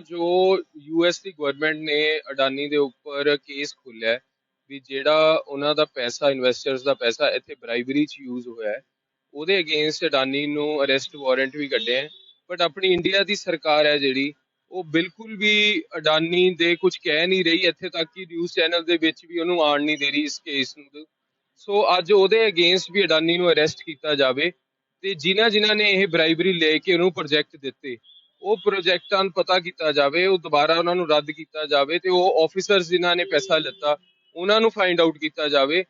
ਦੇਖੋ ਜੋ ਯੂਐਸ ਦੀ ਗਵਰਨਮੈਂਟ ਨੇ ਅਡਾਨੀ ਦੇ ਉੱਪਰ ਕੇਸ ਖੋਲ੍ਹਿਆ ਹੈ ਵੀ ਜਿਹੜਾ ਉਹਨਾਂ ਦਾ ਪੈਸਾ ਇਨਵੈਸਟਰਸ ਦਾ ਪੈਸਾ ਇੱਥੇ ਬ੍ਰਾਈਬਰੀ 'ਚ ਯੂਜ਼ ਹੋਇਆ ਹੈ, ਉਹਦੇ ਅਗੇਂਸਟ ਅਡਾਨੀ ਨੂੰ ਅਰੈਸਟ ਵਾਰੰਟ ਵੀ ਕੱਢੇ ਹੈ। ਬਟ ਆਪਣੀ ਇੰਡੀਆ ਦੀ ਸਰਕਾਰ ਹੈ ਜਿਹੜੀ, ਉਹ ਬਿਲਕੁਲ ਵੀ ਅਡਾਨੀ ਦੇ ਕੁਝ ਕਹਿ ਨਹੀਂ ਰਹੀ ਇੱਥੇ ਤੱਕ ਕਿ ਨਿਊਜ਼ ਚੈਨਲ ਦੇ ਵਿੱਚ ਵੀ ਉਹਨੂੰ ਆਣ ਨਹੀਂ ਦੇ ਰਹੀ ਇਸ ਕੇਸ ਨੂੰ ਸੋ ਅੱਜ ਉਹਦੇ ਅਗੇਂਸਟ ਵੀ ਅਡਾਨੀ ਨੂੰ ਅਰੈਸਟ ਕੀਤਾ ਜਾਵੇ ਤੇ ਜਿਨ੍ਹਾਂ ਜਿਨ੍ਹਾਂ ਨੇ ਇਹ ਬ੍ਰਾਈਬਰੀ ਲੈ ਕੇ ਉਹਨੂੰ ਪ੍ਰੋਜੈਕਟ ਦਿੱਤੇ ਉਹ ਪ੍ਰੋਜੈਕਟਾਂ ਨੂੰ ਪਤਾ ਕੀਤਾ ਜਾਵੇ, ਉਹ ਦੁਬਾਰਾ ਉਹਨਾਂ ਨੂੰ ਰੱਦ ਕੀਤਾ ਜਾਵੇ ਤੇ ਉਹ ਆਫੀਸਰਸ ਜਿਨ੍ਹਾਂ ਨੇ ਪੈਸਾ ਲਿੱਤਾ, ਉਹਨਾਂ ਨੂੰ ਫਾਈਂਡ ਆਊਟ ਕੀਤਾ ਜਾਵੇ।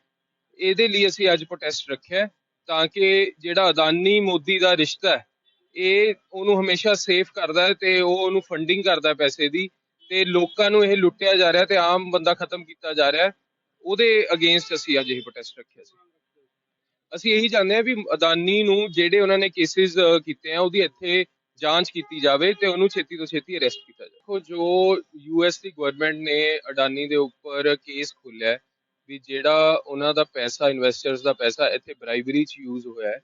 ਇਹਦੇ ਲਈ ਅਸੀਂ ਅੱਜ ਪ੍ਰੋਟੈਸਟ ਰੱਖਿਆ ਤਾਂ ਕਿ ਜਿਹੜਾ ਅਦਾਨੀ ਮੋਦੀ ਦਾ ਰਿਸ਼ਤਾ ਹੈ, ਇਹ ਉਹਨੂੰ ਹਮੇਸ਼ਾ ਸੇਫ ਕਰਦਾ ਹੈ ਤੇ ਉਹ ਉਹਨੂੰ ਫੰਡਿੰਗ ਕਰਦਾ ਪੈਸੇ ਦੀ ਤੇ ਲੋਕਾਂ ਨੂੰ ਇਹ ਲੁੱਟਿਆ ਜਾ ਰਿਹਾ ਤੇ ਆਮ ਬੰਦਾ ਖਤਮ ਕੀਤਾ ਜਾ ਰਿਹਾ ਉਹਦੇ ਅਗੇਂਸਟ ਅਸੀਂ ਅੱਜ ਇਹ ਪ੍ਰੋਟੈਸਟ ਰੱਖਿਆ ਸੀ। ਅਸੀਂ ਇਹੀ ਚਾਹੁੰਦੇ ਹਾਂ ਵੀ ਅਦਾਨੀ ਨੂੰ ਜਿਹੜੇ ਉਹਨਾਂ ਨੇ ਕੇਸਿਸ ਕੀਤੇ ਆ, ਉਹਦੀ ਇੱਥੇ ਜਾਂਚ ਕੀਤੀ ਜਾਵੇ ਤੇ ਉਹਨੂੰ ਛੇਤੀ ਤੋਂ ਛੇਤੀ ਅਰੈਸਟ ਕੀਤਾ ਜਾਵੇ। ਦੇਖੋ, ਜੋ ਯੂਐਸ ਦੀ ਗਵਰਨਮੈਂਟ ਨੇ ਅਡਾਨੀ ਦੇ ਉੱਪਰ ਕੇਸ ਖੋਲ੍ਹਿਆ ਵੀ ਜਿਹੜਾ ਉਹਨਾਂ ਦਾ ਪੈਸਾ ਇਨਵੈਸਟਰਸ ਦਾ ਪੈਸਾ ਇੱਥੇ ਬ੍ਰਾਈਬਰੀ 'ਚ ਯੂਜ਼ ਹੋਇਆ ਹੈ,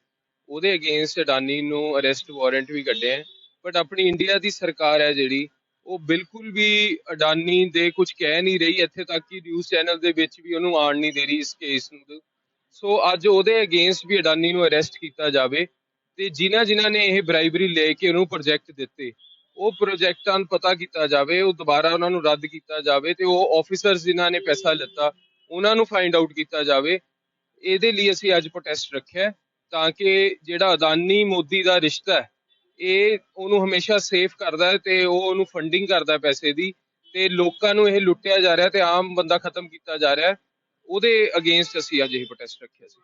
ਉਹਦੇ ਅਗੇਂਸਟ ਅਡਾਨੀ ਨੂੰ ਅਰੈਸਟ ਵਾਰੰਟ ਵੀ ਕੱਢਿਆ ਬਟ ਆਪਣੀ ਇੰਡੀਆ ਦੀ ਸਰਕਾਰ ਹੈ ਜਿਹੜੀ, ਉਹ ਬਿਲਕੁਲ ਵੀ ਅਡਾਨੀ ਦੇ ਕੁਝ ਕਹਿ ਨਹੀਂ ਰਹੀ, ਇੱਥੇ ਤੱਕ ਕਿ ਨਿਊਜ਼ ਚੈਨਲ ਦੇ ਵਿੱਚ ਵੀ ਉਹਨੂੰ ਆਣ ਨਹੀਂ ਦੇ ਰਹੀ ਇਸ ਕੇਸ ਨੂੰ। ਸੋ ਅੱਜ ਉਹਦੇ ਅਗੇਂਸਟ ਵੀ ਅਡਾਨੀ ਨੂੰ ਅਰੈਸਟ ਕੀਤਾ ਜਾਵੇ ਤੇ ਜਿਨ੍ਹਾਂ ਜਿਨ੍ਹਾਂ ਨੇ ਇਹ ਬਰਾਈਬਰੀ ਲੈ ਕੇ ਉਹਨੂੰ ਪ੍ਰੋਜੈਕਟ ਦਿੱਤੇ, ਉਹ ਪ੍ਰੋਜੈਕਟਾਂ ਨੂੰ ਪਤਾ ਕੀਤਾ ਜਾਵੇ, ਉਹ ਦੁਬਾਰਾ ਉਹਨਾਂ ਨੂੰ ਰੱਦ ਕੀਤਾ ਜਾਵੇ ਤੇ ਉਹ ਆਫੀਸਰਸ ਜਿਨ੍ਹਾਂ ਨੇ ਪੈਸਾ ਲਿੱਤਾ, ਉਹਨਾਂ ਨੂੰ ਫਾਈਂਡ ਆਊਟ ਕੀਤਾ ਜਾਵੇ। ਇਹਦੇ ਲਈ ਅਸੀਂ ਅੱਜ ਪ੍ਰੋਟੈਸਟ ਰੱਖਿਆ ਤਾਂ ਕਿ ਜਿਹੜਾ ਅਦਾਨੀ ਮੋਦੀ ਦਾ ਰਿਸ਼ਤਾ ਹੈ, ਇਹ ਉਹਨੂੰ ਹਮੇਸ਼ਾ ਸੇਫ ਕਰਦਾ ਹੈ ਤੇ ਉਹ ਉਹਨੂੰ ਫੰਡਿੰਗ ਕਰਦਾ ਪੈਸੇ ਦੀ ਤੇ ਲੋਕਾਂ ਨੂੰ ਇਹ ਲੁੱਟਿਆ ਜਾ ਰਿਹਾ ਤੇ ਆਮ ਬੰਦਾ ਖਤਮ ਕੀਤਾ ਜਾ ਰਿਹਾ ਉਹਦੇ ਅਗੇਂਸਟ ਅਸੀਂ ਅੱਜ ਇਹ ਪ੍ਰੋਟੈਸਟ ਰੱਖਿਆ ਸੀ।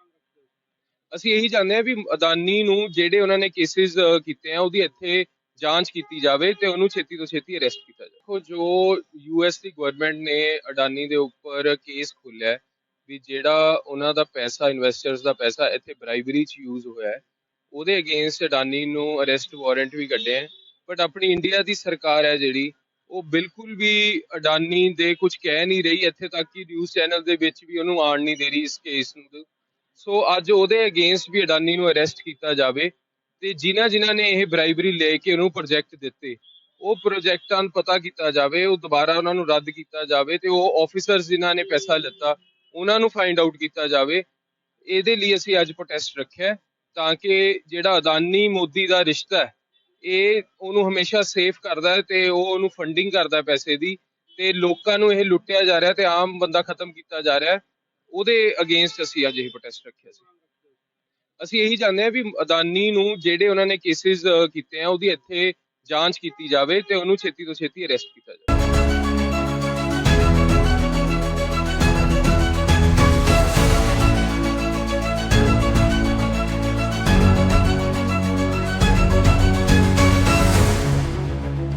ਅਸੀਂ ਇਹੀ ਚਾਹੁੰਦੇ ਹਾਂ ਵੀ ਅਦਾਨੀ ਨੂੰ ਜਿਹੜੇ ਉਹਨਾਂ ਨੇ ਕੇਸਿਸ ਕੀਤੇ ਆ, ਉਹਦੀ ਇੱਥੇ ਜਾਂਚ ਕੀਤੀ ਜਾਵੇ ਤੇ ਉਹਨੂੰ ਛੇਤੀ ਤੋਂ ਛੇਤੀ ਅਰੈਸਟ ਕੀਤਾ ਜਾਵੇ। ਦੇਖੋ, ਜੋ ਯੂਐਸ ਦੀ ਗਵਰਨਮੈਂਟ ਨੇ ਅਡਾਨੀ ਦੇ ਉੱਪਰ ਕੇਸ ਖੋਲ੍ਹਿਆ ਵੀ ਜਿਹੜਾ ਉਹਨਾਂ ਦਾ ਪੈਸਾ ਇਨਵੈਸਟਰਸ ਦਾ ਪੈਸਾ ਇੱਥੇ ਬ੍ਰਾਈਬਰੀ 'ਚ ਯੂਜ਼ ਹੋਇਆ ਹੈ, ਉਹਦੇ ਅਗੇਂਸਟ ਅਡਾਨੀ ਨੂੰ ਅਰੈਸਟ ਵਾਰੰਟ ਵੀ ਕੱਢੇ ਹੈ। ਬਟ ਆਪਣੀ ਇੰਡੀਆ ਦੀ ਸਰਕਾਰ ਹੈ ਜਿਹੜੀ, ਉਹ ਬਿਲਕੁਲ ਵੀ ਅਡਾਨੀ ਦੇ ਕੁਝ ਕਹਿ ਨਹੀਂ ਰਹੀ, ਇੱਥੇ ਤੱਕ ਕਿ ਨਿਊਜ਼ ਚੈਨਲ ਦੇ ਵਿੱਚ ਵੀ ਉਹਨੂੰ ਆਣ ਨਹੀਂ ਦੇ ਰਹੀ ਇਸ ਕੇਸ ਨੂੰ। ਸੋ ਅੱਜ ਉਹਦੇ ਅਗੇਂਸਟ ਵੀ ਅਡਾਨੀ ਨੂੰ ਅਰੈਸਟ ਕੀਤਾ ਜਾਵੇ ਤੇ ਜਿਨ੍ਹਾਂ ਜਿਨ੍ਹਾਂ ਨੇ ਇਹ ਬ੍ਰਾਈਬਰੀ ਲੈ ਕੇ ਉਹਨੂੰ ਪ੍ਰੋਜੈਕਟ ਦਿੱਤੇ, ਉਹ ਪ੍ਰੋਜੈਕਟਾਂ ਨੂੰ ਪਤਾ ਕੀਤਾ ਜਾਵੇ, ਉਹ ਦੁਬਾਰਾ ਉਹਨਾਂ ਨੂੰ ਰੱਦ ਕੀਤਾ ਜਾਵੇ ਤੇ ਉਹ ਆਫੀਸਰਸ ਜਿਨ੍ਹਾਂ ਨੇ ਪੈਸਾ ਲਿੱਤਾ, ਉਹਨਾਂ ਨੂੰ ਫਾਈਂਡ ਆਊਟ ਕੀਤਾ ਜਾਵੇ ਇਹਦੇ ਲਈ ਅਸੀਂ ਅੱਜ ਪ੍ਰੋਟੈਸਟ ਰੱਖਿਆ ਤਾਂ ਕਿ ਜਿਹੜਾ ਅਦਾਨੀ ਮੋਦੀ ਦਾ ਰਿਸ਼ਤਾ ਹੈ, ਇਹ ਉਹਨੂੰ ਹਮੇਸ਼ਾ ਸੇਫ ਕਰਦਾ ਹੈ ਤੇ ਉਹ ਉਹਨੂੰ ਫੰਡਿੰਗ ਕਰਦਾ ਪੈਸੇ ਦੀ ਤੇ ਲੋਕਾਂ ਨੂੰ ਇਹ ਲੁੱਟਿਆ ਜਾ ਰਿਹਾ ਤੇ ਆਮ ਬੰਦਾ ਖਤਮ ਕੀਤਾ ਜਾ ਰਿਹਾ ਹੈ। ਉਹਦੇ ਅਗੇਂਸਟ ਅਸੀਂ ਅੱਜ ਇਹ ਪ੍ਰੋਟੈਸਟ ਰੱਖਿਆ ਸੀ। ਅਸੀਂ ਇਹੀ ਚਾਹੁੰਦੇ ਹਾਂ ਵੀ ਅਦਾਨੀ ਨੂੰ ਜਿਹੜੇ ਉਹਨਾਂ ਨੇ ਕੇਸਿਸ ਕੀਤੇ ਆ, ਉਹਦੀ ਇੱਥੇ ਜਾਂਚ ਕੀਤੀ ਜਾਵੇ ਤੇ ਉਹਨੂੰ ਛੇਤੀ ਤੋਂ ਛੇਤੀ ਅਰੈਸਟ ਕੀਤਾ ਜਾਵੇ।